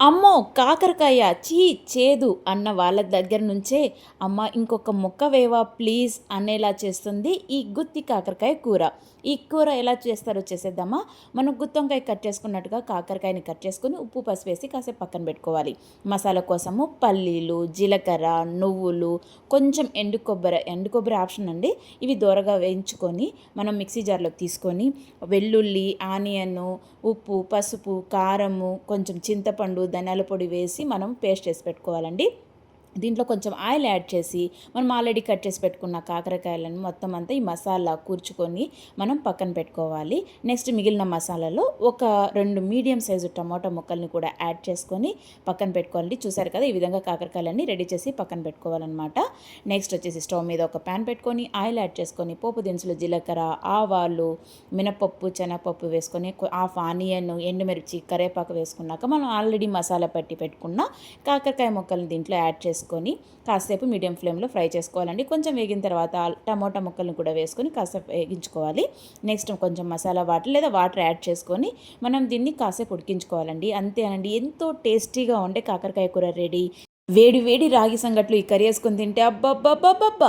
అమ్మో కాకరకాయ చీ చేదు అన్న వాళ్ళ దగ్గర నుంచే అమ్మ ఇంకొక ముక్క వేవా ప్లీజ్ అనేలా చేస్తుంది ఈ గుత్తి కాకరకాయ కూర. ఈ కూర ఎలా చేస్తారో చేసేద్దామా? మనం గుత్తొంకాయ కట్ చేసుకున్నట్టుగా కాకరకాయని కట్ చేసుకొని ఉప్పు పసుపు వేసి కాసేపు పక్కన పెట్టుకోవాలి. మసాలా కోసము పల్లీలు జీలకర్ర నువ్వులు కొంచెం ఎండు కొబ్బరి ఎండు కొబ్బరి ఆప్షన్ అండి. ఇవి దూరగా వేయించుకొని మనం మిక్సీ జార్లోకి తీసుకొని వెల్లుల్లి ఆనియన్ ఉప్పు పసుపు కారము కొంచెం చింతపండు ధనియాల పొడి వేసి మనం పేస్ట్ చేసి పెట్టుకోవాలండి. దీంట్లో కొంచెం ఆయిల్ యాడ్ చేసి మనం ఆల్రెడీ కట్ చేసి పెట్టుకున్న కాకరకాయలను మొత్తం అంతా ఈ మసాలా కూర్చుకొని మనం పక్కన పెట్టుకోవాలి. నెక్స్ట్ మిగిలిన మసాలాలో ఒక రెండు మీడియం సైజు టమాటా ముక్కల్ని కూడా యాడ్ చేసుకొని పక్కన పెట్టుకోవాలి. చూసారు కదా ఈ విధంగా కాకరకాయలన్నీ రెడీ చేసి పక్కన పెట్టుకోవాలన్నమాట. నెక్స్ట్ వచ్చేసి స్టవ్ మీద ఒక ప్యాన్ పెట్టుకొని ఆయిల్ యాడ్ చేసుకొని పోపు దినుసులు జీలకర్ర ఆవాలు మినపప్పు శనగపప్పు వేసుకొని హాఫ్ ఆనియన్ ఎండుమిర్చి కరేపాకు వేసుకున్నాక మనం ఆల్రెడీ మసాలా పట్టి పెట్టుకున్న కాకరకాయ ముక్కల్ని దీంట్లో యాడ్ చేసుకొని వేసుకొని కాసేపు మీడియం ఫ్లేమ్లో ఫ్రై చేసుకోవాలండి. కొంచెం వేగిన తర్వాత టమోటా ముక్కలను కూడా వేసుకొని కాసేపు వేగించుకోవాలి. నెక్స్ట్ కొంచెం మసాలా వాటర్ లేదా వాటర్ యాడ్ చేసుకొని మనం దీన్ని కాసేపు ఉడికించుకోవాలండి. అంతేనండి ఎంతో టేస్టీగా ఉండే కాకరకాయ కూర రెడీ. వేడి వేడి రాగి సంగట్లు ఈ కర్రీ వేసుకొని తింటే అబ్బబ్బబ్బబ్బబ్బా!